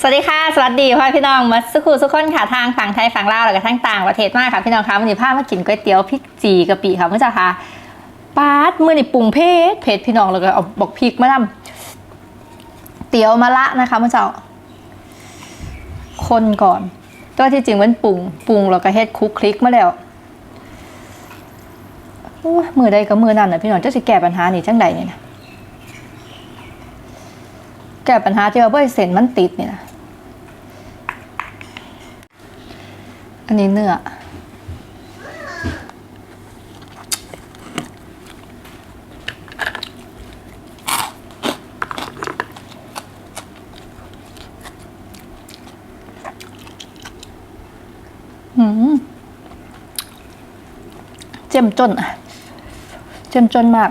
สวัสดีค่ะ สวัสดีพ่อพี่น้องมาสุขุสุขคนค่ะทางฝั่งไทยฝั่งลาวแล้วก็ทั้งต่างประเทศมากค่ะพี่น้องคะวันนี้พามากินก๋วยเตี๋ยวพริกจีกะปิค่ะเพื่อเจ้าค่ะปาดมือนี่ปรุงเผ็ดเผ็ดพี่น้องแล้วก็เอาบอกพริกมาทำเตี๋ยวมะละนะคะเพื่อเจ้าคนก่อนตัวที่จริงมันปรุงปรุงแล้วก็เฮ็ดคุกคลิกมาแล้วมือใดก็มือนั่นนะพี่น้องจ้าสิแก้ปัญหานี่จังใดนี่นะแก้ปัญหาที่ว่าเบ่เส้นมันติดนี่นะ อันนี้เนื้อหืมเจ้มจนอะเจ้มจนมาก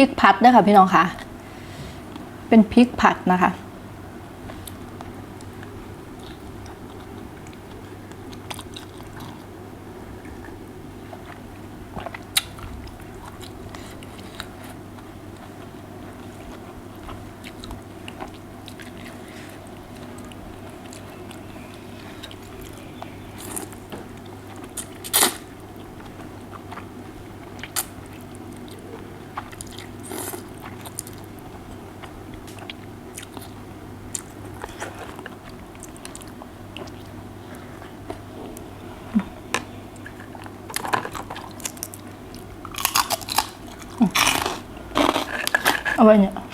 ริกผัดด้วยค่ะพี่น้องคะเป็นพริกผัดนะคะ เ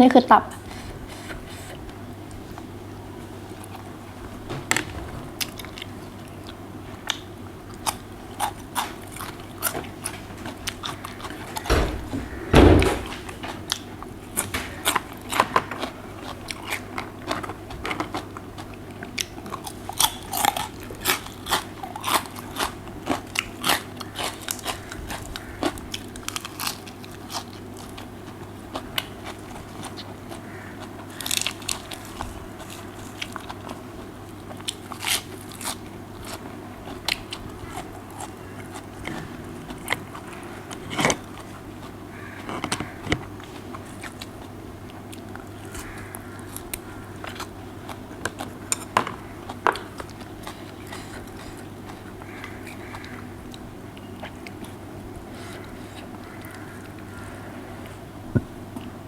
นี่คือตับ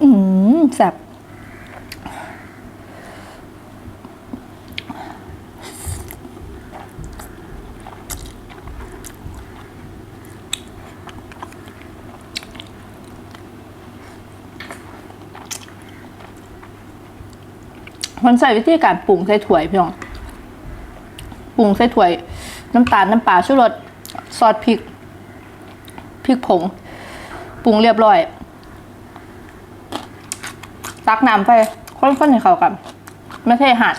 อืม แซ่บมันใส่วิธีการปรุงใส่ถ้วยพี่น้อง ปรุงใส่ถ้วย น้ำตาลน้ำปลาชูรสซอสพริก พริกผง ปรุงเรียบร้อย ตักน้ำไปข้นๆให้เขากันไม่ใช่หัด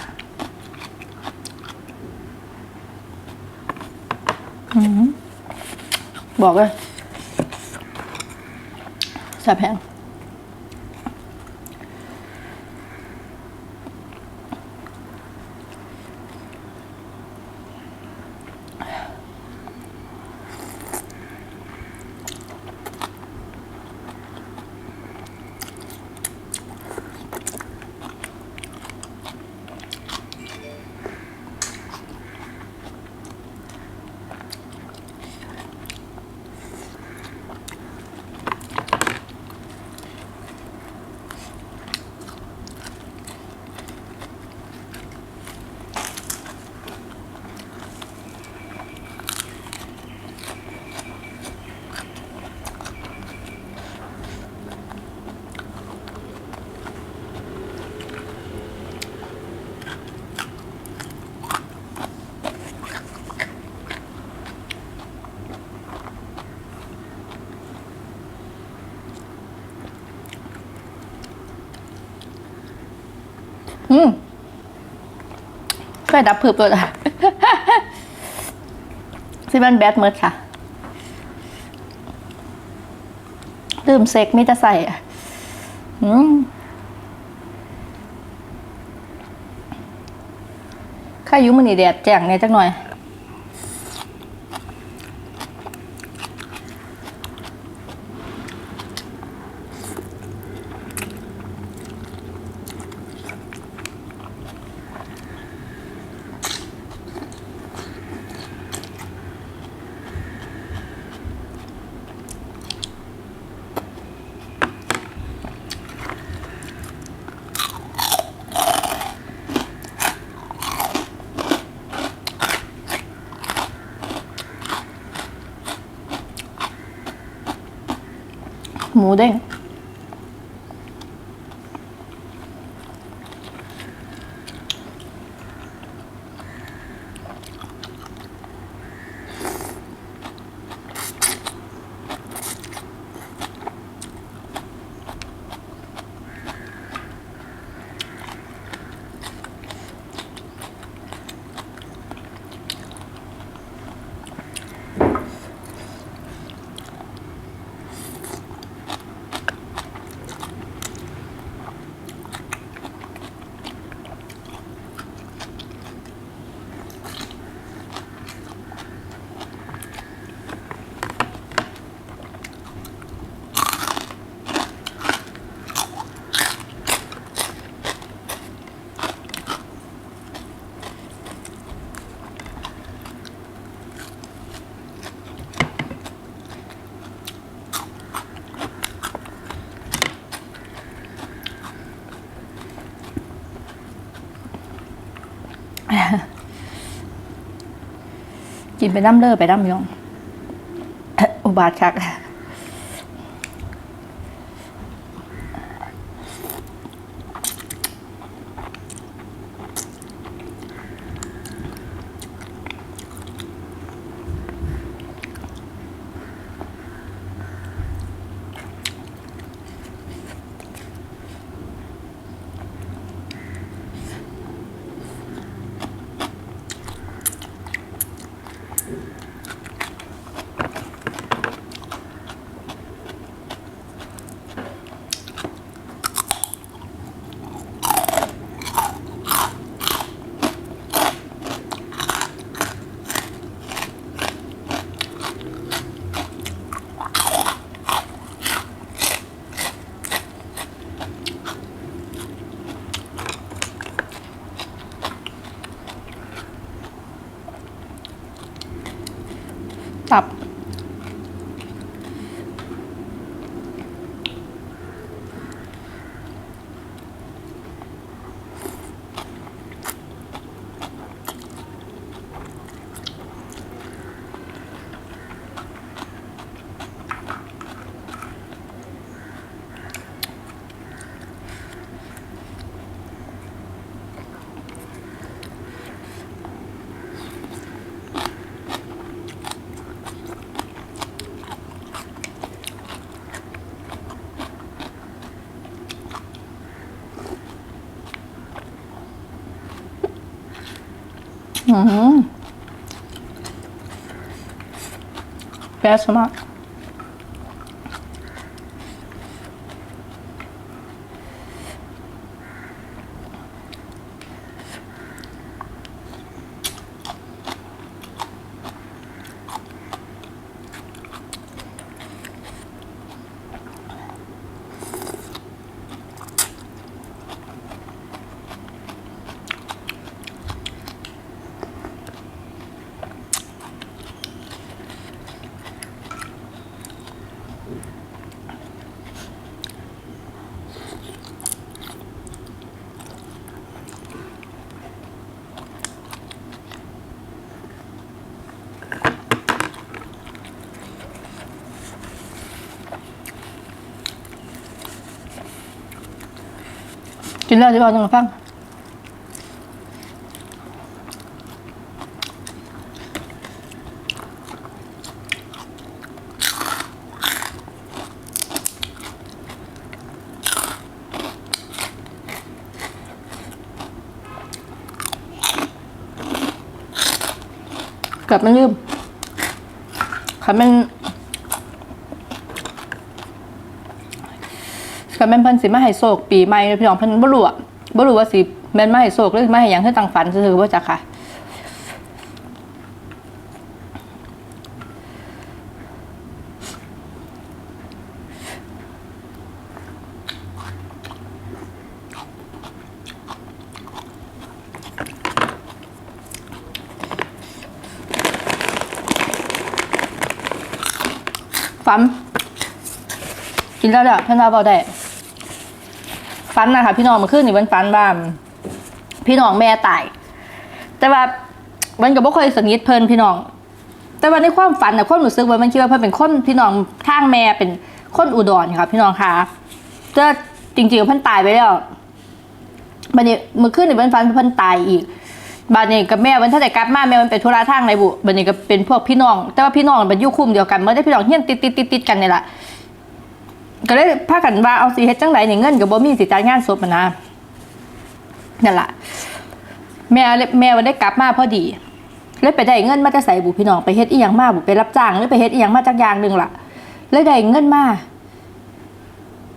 บอกเลยแซ่บแพงอืม ไฟดับผืบเลยค่ะซิมันแบดเมิดค่ะดื่มเซ็กมิจะใส่อะอืมข้ายุมันนี่แดดแจ่งเนี่ยจักหน่อย หมูเด้ง กินไปน้ำเล่อไปน้ำยองอุบาทคัก ตับ อื กินแล้วจะบอกตรงฟังเกิดมันยืมขันมัน ขันมันเพิ่นสิมาให้โศกปีใหม่พี่น้องเพิ่นบ่รู้อะบ่รู้ว่าสิแม่นมาให้โศกหรือมาให้หยังคือตั้งฝันซื่อๆบ่จักค่ะฟันกินแล้วเด้อเพื่อนว่าบาได้ ฟันนะคะพี่น้องมันขึ้นนี่มันฟันบ้าพี่น้องแม่ตายแต่ว่ามันก็บ่ค่อยสนิทเพิ่นพี่น้อง แต่ว่าในความฝันน่ะความรู้สึกว่ามันคิดว่าเพิ่นเป็นคนพี่น้องข้างแม่เป็นคนอุดรค่ะพี่น้องค่ะแต่จริงๆเพิ่นตายไปแล้วบัดนี้มื่อคืนนี่เพิ่นฝันเพิ่นตายอีกบาดนี้กับแม่มันถ้าแต่กลับมาแม่มันไปธุระทางไหนบุบาดนี้ก็เป็นพวกพี่น้อง แต่ว่าพี่น้องมันอยู่คุมเดียวกันเมื่อได้พี่น้องเฮียนติดติดติดติดกันนี่แหละ ก็เลยพากันว่าเอาสิเฮ็ดจังไดนี่เงินก็บ่มีสิจ่ายงานศพอะนะนั่นแหละแม่แม่วันได้กลับมาพอดีเลยไปได้เงินมาจะใส่บุพี่น้องไปเฮ็ดอีหยังมาบุไปรับจ้างหรือไปเฮ็ดอีหยังมาจักอย่างหนึงล่ะเลยได้เงินมา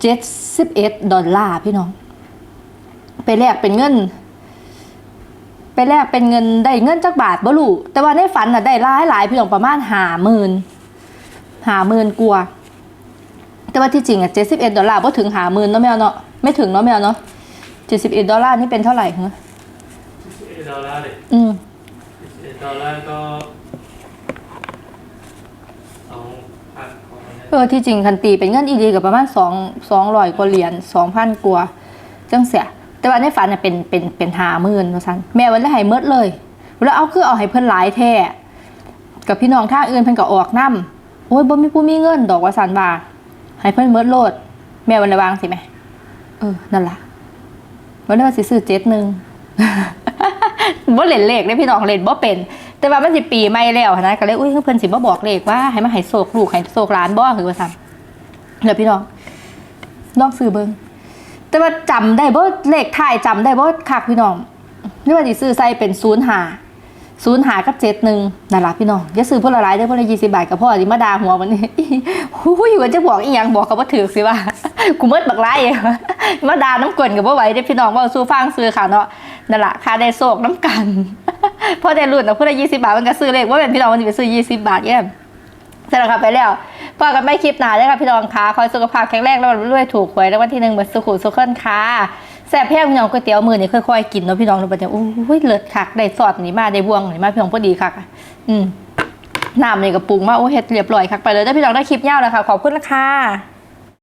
71ดอลลาร์พี่น้อง ไปแลกเป็นเงิน ไปแลกเป็นเงินได้เงินจักบาทบ่รู้แต่ว่าในฝันน่ะได้หลายหลายพี่น้องประมาณหาหมื่นหาหมื่นกว่า แต่ว่าที่จริงอะเจ็ดสิบเอ็ดดอลลาร์บ่ถึงหาหมื่นเนาะแมวเนาะไม่ถึงเนาะแมวเนาะเจ็ดสิบเอ็ดดอลลาร์นี่เป็นเท่าไหร่เหรอเอดอลลาร์เลยอืมเอดอลลาร์ก็สองพันของมันเออที่จริงคันตีเป็นเงินอีดีกับประมาณสองสองร้อยกว่าเหรียญสองพันกว่าจังเสียแต่ว่าในฝันน่ะเป็นเป็นเป็นหาหมื่นว่าซั่นแม่วันได้ให้เมิดเลยแล้วเอาคือเอาให้เพิ่นหลายแท้กับพี่น้องท่างอื่นเพิ่นก็ออกนํโอ้ยบ่มีผู้มีเงินดอกว่าซั่นว่า ให้เพิ่นเมิดโลด แม่วันได้วางสิแม่เออนั่นล่ะวันนี้ว่าสิซื้อเจ็ดหนึ่งบ่เล่นเลขเด้พี่น้องเล่นบ่เป็น แต่ว่ามันสิปีใหม่แล้วหั้นนะก็เลยอุ้ยเพิ่นสิบ่บอกเลขว่าให้มาให้โศกลูกให้โศกหลานบ่คือว่าซั่นเดี๋ยวพี่น้องลองซื้อเบิ่งแต่ว่าจำได้บ่เลขท้ายจำได้บ่คักพี่น้องนี่ว่าสิซื้อใส่เป็น 05 05กับ71นั่นล่ะพี่น้องอย่าซื้อพวกละลายเด้พวกละ20บบาทก็พอสิมาดาหัวมันนี่หุ้ยว่าจะบอกอีหยังบอกก็บ่ถูกสิว่ากูเมิดบักหลายมาดาน้ำกวนก็บ่ไหวเด้พี่น้องว้าสู่ฟังซื้อค่ะเนาะนั่นละค่าได้โศกน้ำกันพ่อได้รุ่นเอาพูดได้ยี่สิบบาทมันก็ซื้อเลขว่าเป็นพี่น้องมันจะไปซื้อยี่สิบบาทแย่สำหรับครับไปแล้วพอกันไม่คลิปหนาได้ครับพี่น้องค่ะคอยสุขภาพแข็งแรงแล้วรวยถูกหวยแล้ววันที่หนึ่งเบิดสุขุสุขเคิลค่ะ แซ่บแพ้พี่น้องก๋วยเตี๋ยวมือนี่ค่อยๆกินเนาะพี่น้องเราไปจะอู้ยเลิศคักได้สอดนี่มาได้บวงนี่มาพี่น้องพอดีคักอะอืมน้ำนี่ก็ปรุงมาโอ้เฮ็ดเรียบร้อยคักไปเลยได้พี่น้องได้คลิปยาวแล้วค่ะขอบคุณนะคะ